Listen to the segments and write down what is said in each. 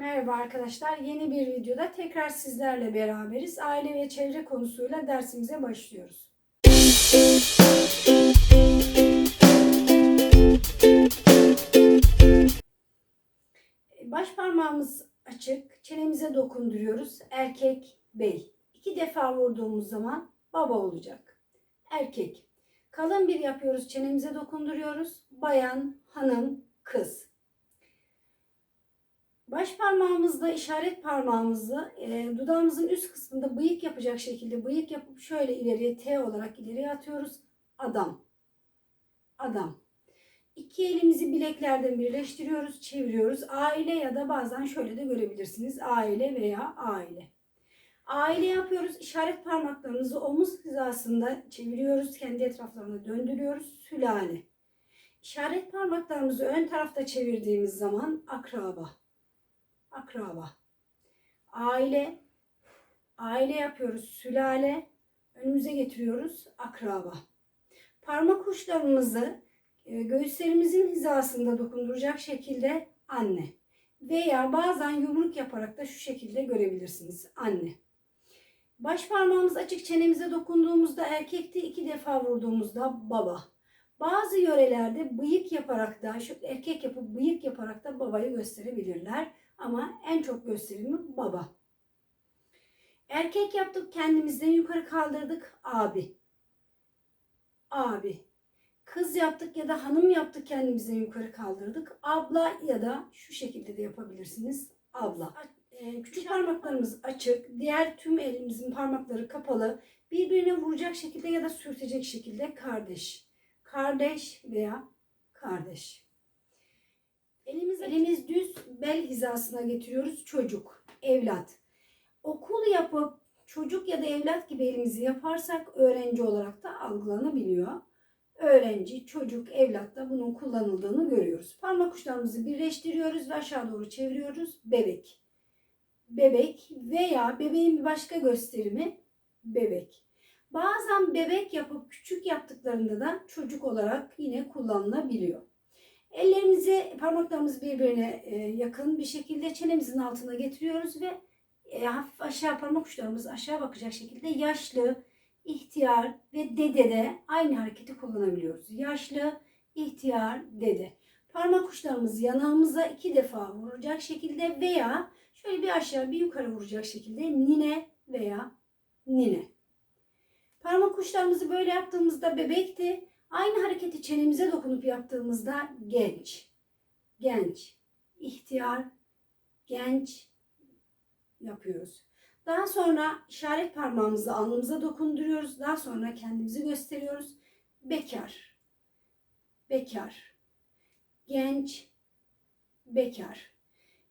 Merhaba arkadaşlar. Yeni bir videoda tekrar sizlerle beraberiz. Aile ve çevre konusuyla dersimize başlıyoruz. Baş parmağımız açık. Çenemize dokunduruyoruz. Erkek, bey. İki defa vurduğumuz zaman baba olacak. Erkek. Kalın bir yapıyoruz. Çenemize dokunduruyoruz. Bayan, hanım, kız. Baş parmağımızla işaret parmağımızı e, dudağımızın üst kısmında bıyık yapacak şekilde bıyık yapıp şöyle ileriye T olarak ileriye atıyoruz. Adam. Adam. İki elimizi bileklerden birleştiriyoruz, çeviriyoruz. Aile ya da bazen şöyle de görebilirsiniz. Aile veya aile. Aile yapıyoruz. İşaret parmaklarımızı omuz hizasında çeviriyoruz. Kendi etraflarına döndürüyoruz. Sülale. İşaret parmaklarımızı ön tarafta çevirdiğimiz zaman akraba akraba. Aile, aile yapıyoruz. Sülale, önümüze getiriyoruz. Akraba. Parmak uçlarımızı e, göğüslerimizin hizasında dokunduracak şekilde anne. Veya bazen yumruk yaparak da şu şekilde görebilirsiniz. Anne. Baş parmağımız açık çenemize dokunduğumuzda erkekte iki defa vurduğumuzda baba. Bazı yörelerde bıyık yaparak da şu erkek yapıp bıyık yaparak da babayı gösterebilirler. Ama en çok gösterimi baba. Erkek yaptık kendimizden yukarı kaldırdık abi. Abi. Kız yaptık ya da hanım yaptık kendimizden yukarı kaldırdık. Abla ya da şu şekilde de yapabilirsiniz. Abla. Ee, Küçük parmaklarımız açık. Diğer tüm elimizin parmakları kapalı. Birbirine vuracak şekilde ya da sürtecek şekilde kardeş. Kardeş veya kardeş. Elimiz, elimiz düz bel hizasına getiriyoruz. Çocuk, evlat. Okul yapıp çocuk ya da evlat gibi elimizi yaparsak öğrenci olarak da algılanabiliyor. Öğrenci, çocuk, evlatta bunun kullanıldığını görüyoruz. Parmak uçlarımızı birleştiriyoruz ve aşağı doğru çeviriyoruz. Bebek. Bebek veya bebeğin bir başka gösterimi bebek. Bazen bebek yapıp küçük yaptıklarında da çocuk olarak yine kullanılabiliyor. Ellerimizi, parmaklarımızı birbirine e, yakın bir şekilde çenemizin altına getiriyoruz ve e, hafif aşağı parmak uçlarımız aşağı bakacak şekilde yaşlı, ihtiyar ve dede de aynı hareketi kullanabiliyoruz. Yaşlı, ihtiyar, dede. Parmak uçlarımız yanağımıza iki defa vuracak şekilde veya şöyle bir aşağı bir yukarı vuracak şekilde nine veya nine. Parmak uçlarımızı böyle yaptığımızda bebekti. Aynı hareketi çenemize dokunup yaptığımızda genç, genç, ihtiyar, genç yapıyoruz. Daha sonra işaret parmağımızı alnımıza dokunduruyoruz. Daha sonra kendimizi gösteriyoruz. Bekar, bekar, genç, bekar.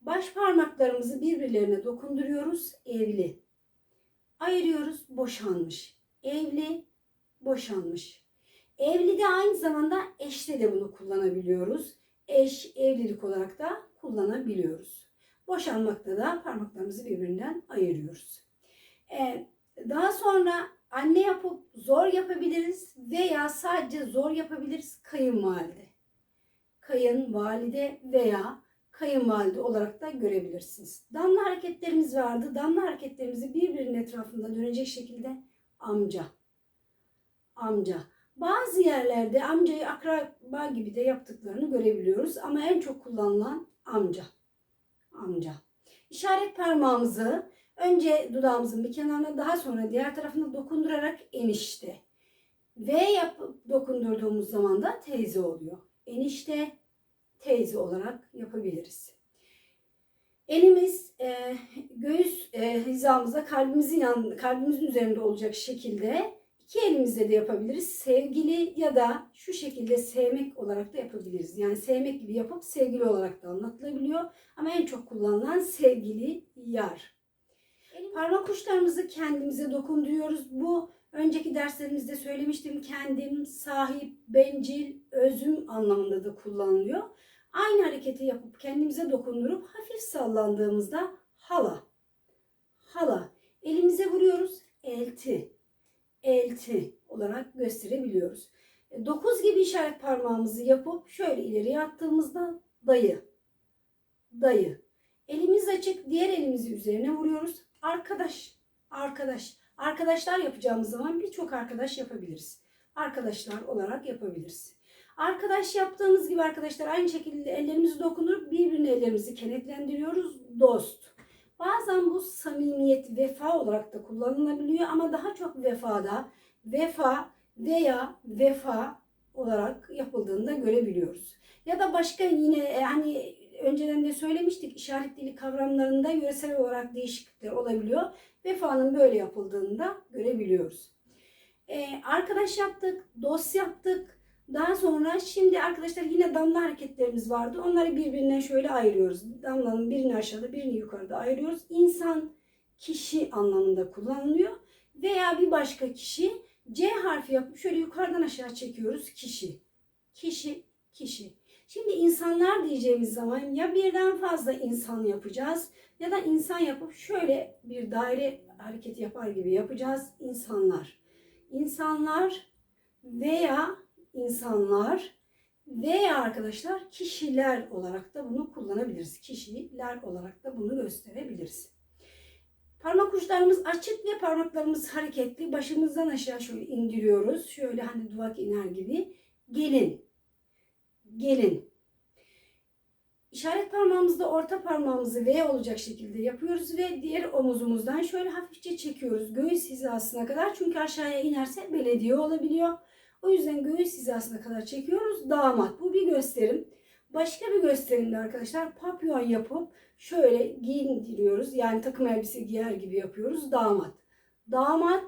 Baş parmaklarımızı birbirlerine dokunduruyoruz. Evli. Ayırıyoruz. Boşanmış. Evli, boşanmış. Evli de aynı zamanda eşte de bunu kullanabiliyoruz. Eş, evlilik olarak da kullanabiliyoruz. Boşanmakta da parmaklarımızı birbirinden ayırıyoruz. Ee, daha sonra anne yapıp zor yapabiliriz veya sadece zor yapabiliriz kayınvalide. Kayınvalide veya kayınvalide olarak da görebilirsiniz. Damla hareketlerimiz vardı. Damla hareketlerimizi birbirinin etrafında dönecek şekilde amca. Amca. Bazı yerlerde amcayı akraba gibi de yaptıklarını görebiliyoruz ama en çok kullanılan amca. Amca. İşaret parmağımızı önce dudağımızın bir kenarına daha sonra diğer tarafına dokundurarak enişte. V yapıp dokundurduğumuz zaman da teyze oluyor. Enişte, teyze olarak yapabiliriz. Elimiz e, göğüs e, hizamıza kalbimizin yan, kalbimizin üzerinde olacak şekilde İki elimizle de yapabiliriz. Sevgili ya da şu şekilde sevmek olarak da yapabiliriz. Yani sevmek gibi yapıp sevgili olarak da anlatılabiliyor. Ama en çok kullanılan sevgili yar. Parmak uçlarımızı kendimize dokunduruyoruz. Bu önceki derslerimizde söylemiştim. Kendim, sahip, bencil, özüm anlamında da kullanılıyor. Aynı hareketi yapıp kendimize dokundurup hafif sallandığımızda hala. Hala. Elimize vuruyoruz. Elti elti olarak gösterebiliyoruz. 9 gibi işaret parmağımızı yapıp şöyle ileriye attığımızda dayı. Dayı. Elimiz açık, diğer elimizi üzerine vuruyoruz. Arkadaş, arkadaş. Arkadaşlar yapacağımız zaman birçok arkadaş yapabiliriz. Arkadaşlar olarak yapabiliriz. Arkadaş yaptığımız gibi arkadaşlar aynı şekilde ellerimizi dokundurup birbirine ellerimizi kenetlendiriyoruz. Dost. Bazen bu samimiyet, vefa olarak da kullanılabiliyor ama daha çok vefada vefa veya vefa olarak yapıldığında görebiliyoruz. Ya da başka yine e, hani önceden de söylemiştik işaret dili kavramlarında yöresel olarak değişiklikler olabiliyor. Vefanın böyle yapıldığında görebiliyoruz. Ee, arkadaş yaptık, dost yaptık. Daha sonra şimdi arkadaşlar yine damla hareketlerimiz vardı. Onları birbirinden şöyle ayırıyoruz. Damlanın birini aşağıda birini yukarıda ayırıyoruz. İnsan, kişi anlamında kullanılıyor. Veya bir başka kişi C harfi yapıp şöyle yukarıdan aşağı çekiyoruz. Kişi, kişi, kişi. Şimdi insanlar diyeceğimiz zaman ya birden fazla insan yapacağız ya da insan yapıp şöyle bir daire hareketi yapar gibi yapacağız. İnsanlar. İnsanlar veya insanlar veya arkadaşlar kişiler olarak da bunu kullanabiliriz. Kişiler olarak da bunu gösterebiliriz. Parmak uçlarımız açık ve parmaklarımız hareketli. Başımızdan aşağı şöyle indiriyoruz. Şöyle hani duvak iner gibi. Gelin. Gelin. İşaret parmağımızda orta parmağımızı V olacak şekilde yapıyoruz ve diğer omuzumuzdan şöyle hafifçe çekiyoruz göğüs hizasına kadar. Çünkü aşağıya inerse belediye olabiliyor. O yüzden göğüs hizasına kadar çekiyoruz. Damat. Bu bir gösterim. Başka bir gösterimde arkadaşlar papyon yapıp şöyle giyindiriyoruz. Yani takım elbise giyer gibi yapıyoruz. Damat. Damat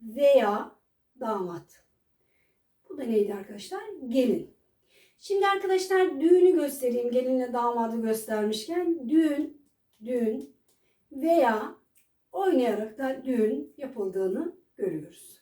veya damat. Bu da neydi arkadaşlar? Gelin. Şimdi arkadaşlar düğünü göstereyim. Gelinle damadı göstermişken düğün, düğün veya oynayarak da düğün yapıldığını görüyoruz.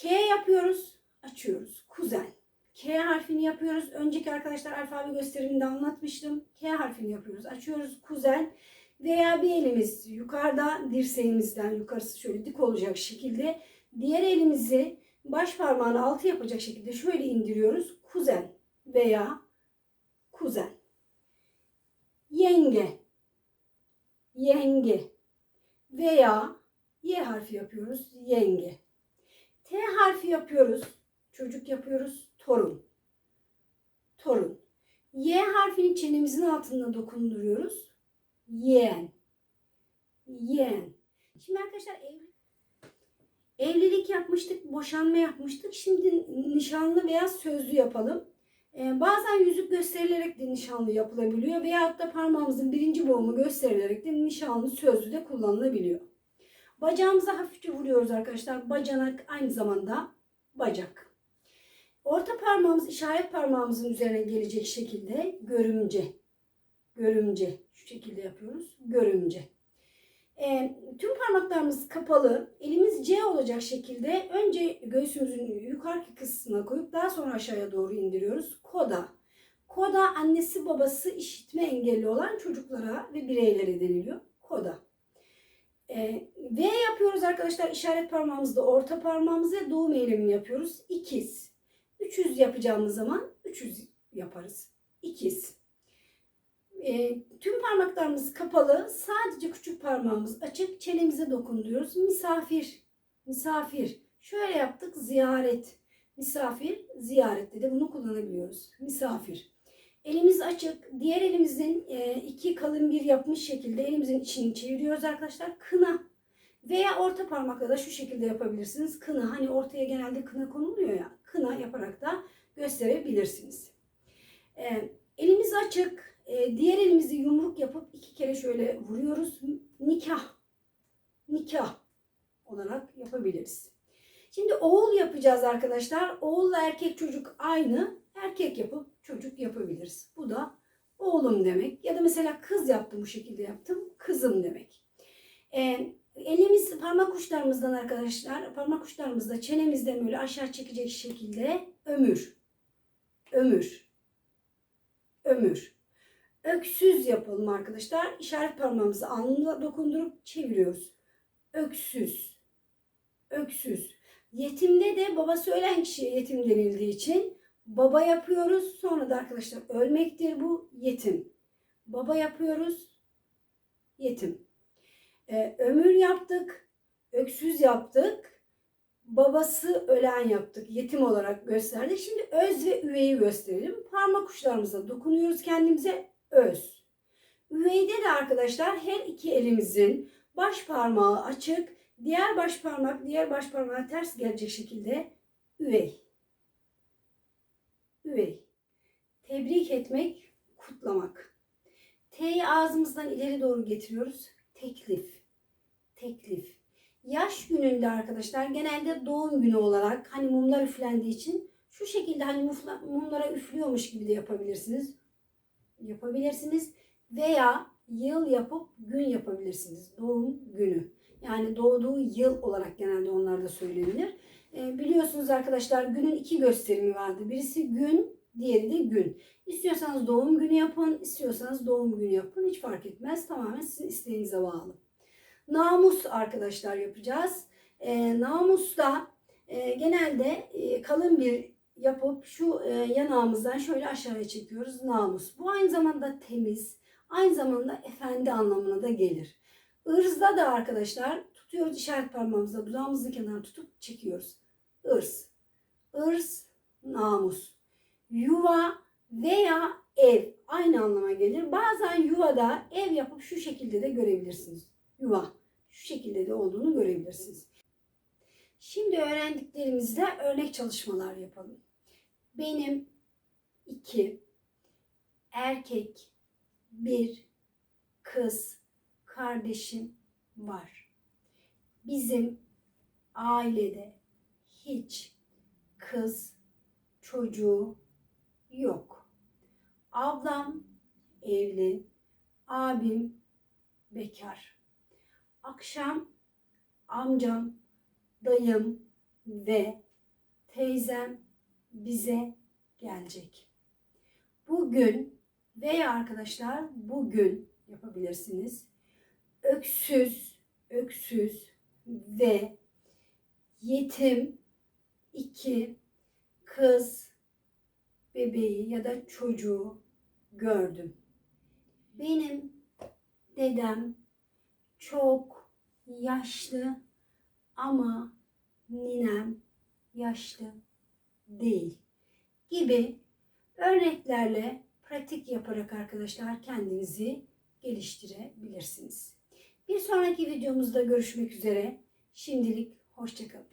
K yapıyoruz, açıyoruz. Kuzen. K harfini yapıyoruz. Önceki arkadaşlar alfabe gösteriminde anlatmıştım. K harfini yapıyoruz. Açıyoruz kuzen veya bir elimiz yukarıda dirseğimizden yukarısı şöyle dik olacak şekilde diğer elimizi baş parmağını altı yapacak şekilde şöyle indiriyoruz. Kuzen veya kuzen. Yenge. Yenge. Veya Y harfi yapıyoruz. Yenge. T harfi yapıyoruz. Çocuk yapıyoruz. Torun. Torun. Y harfini çenemizin altına dokunduruyoruz. Yeğen. Yeğen. Şimdi arkadaşlar ev, evlilik yapmıştık, boşanma yapmıştık. Şimdi nişanlı veya sözlü yapalım. Ee, bazen yüzük gösterilerek de nişanlı yapılabiliyor veyahut da parmağımızın birinci boğumu gösterilerek de nişanlı sözlü de kullanılabiliyor. Bacağımıza hafifçe vuruyoruz arkadaşlar. Bacanak aynı zamanda bacak. Orta parmağımız işaret parmağımızın üzerine gelecek şekilde görümce. Görümce. Şu şekilde yapıyoruz. Görümce. E, tüm parmaklarımız kapalı. Elimiz C olacak şekilde önce göğsümüzün yukarı kısmına koyup daha sonra aşağıya doğru indiriyoruz. Koda. Koda annesi babası işitme engelli olan çocuklara ve bireylere deniliyor. Koda. E, v yapıyoruz arkadaşlar. İşaret parmağımızda orta parmağımızı doğum eylemini yapıyoruz. İkiz. 300 yapacağımız zaman 300 yaparız. İkiz. E, tüm parmaklarımız kapalı. Sadece küçük parmağımız açık. Çenemize dokunduruyoruz. Misafir. Misafir. Şöyle yaptık. Ziyaret. Misafir. Ziyarette de bunu kullanabiliyoruz. Misafir. Elimiz açık. Diğer elimizin e, iki kalın bir yapmış şekilde elimizin içini çeviriyoruz arkadaşlar. Kına. Veya orta parmakla da şu şekilde yapabilirsiniz. Kına. Hani ortaya genelde kına konuluyor ya. Kına yaparak da gösterebilirsiniz. E, elimiz açık. E, diğer elimizi yumruk yapıp iki kere şöyle vuruyoruz. Nikah. Nikah olarak yapabiliriz. Şimdi oğul yapacağız arkadaşlar. Oğulla erkek çocuk aynı. Erkek yapıp çocuk yapabiliriz. Bu da oğlum demek. Ya da mesela kız yaptım bu şekilde yaptım. Kızım demek. E, elimiz parmak uçlarımızdan arkadaşlar. Parmak uçlarımızda çenemizden böyle aşağı çekecek şekilde ömür. Ömür. Ömür. Öksüz yapalım arkadaşlar. İşaret parmağımızı alnımıza dokundurup çeviriyoruz. Öksüz. Öksüz. Yetimde de babası ölen kişiye yetim denildiği için baba yapıyoruz. Sonra da arkadaşlar ölmektir bu yetim. Baba yapıyoruz. Yetim. Ee, ömür yaptık. Öksüz yaptık. Babası ölen yaptık. Yetim olarak gösterdik. Şimdi öz ve üveyi gösterelim. Parmak uçlarımıza dokunuyoruz kendimize. Öz. Üveyde de arkadaşlar her iki elimizin baş parmağı açık. Diğer baş parmak diğer baş parmağa ters gelecek şekilde üvey. Üvey. Tebrik etmek, kutlamak. T'yi ağzımızdan ileri doğru getiriyoruz. Teklif. Teklif. Yaş gününde arkadaşlar genelde doğum günü olarak hani mumlar üflendiği için şu şekilde hani mufla- mumlara üflüyormuş gibi de yapabilirsiniz. Yapabilirsiniz veya yıl yapıp gün yapabilirsiniz. Doğum günü. Yani doğduğu yıl olarak genelde onlarda söylenir. E, biliyorsunuz arkadaşlar günün iki gösterimi vardı. Birisi gün, diğeri de gün. İstiyorsanız doğum günü yapın, istiyorsanız doğum günü yapın. Hiç fark etmez. Tamamen sizin isteğinize bağlı. Namus arkadaşlar yapacağız. E, namusta e, genelde e, kalın bir yapıp şu e, yanağımızdan şöyle aşağıya çekiyoruz. Namus. Bu aynı zamanda temiz, aynı zamanda efendi anlamına da gelir. Irzda da arkadaşlar tutuyoruz işaret parmağımızla dudağımızın kenarına tutup çekiyoruz. Irz. Irz, namus. Yuva veya ev aynı anlama gelir. Bazen yuvada ev yapıp şu şekilde de görebilirsiniz. Yuva. Şu şekilde de olduğunu görebilirsiniz. Şimdi öğrendiklerimizle örnek çalışmalar yapalım. Benim iki erkek bir kız kardeşim var. Bizim ailede hiç kız çocuğu yok. Ablam evli, abim bekar. Akşam amcam, dayım ve teyzem bize gelecek. Bugün veya arkadaşlar bugün yapabilirsiniz. Öksüz, öksüz ve yetim iki kız bebeği ya da çocuğu gördüm. Benim dedem çok yaşlı ama ninem yaşlı değil gibi örneklerle pratik yaparak arkadaşlar kendinizi geliştirebilirsiniz. Bir sonraki videomuzda görüşmek üzere. Şimdilik hoşçakalın.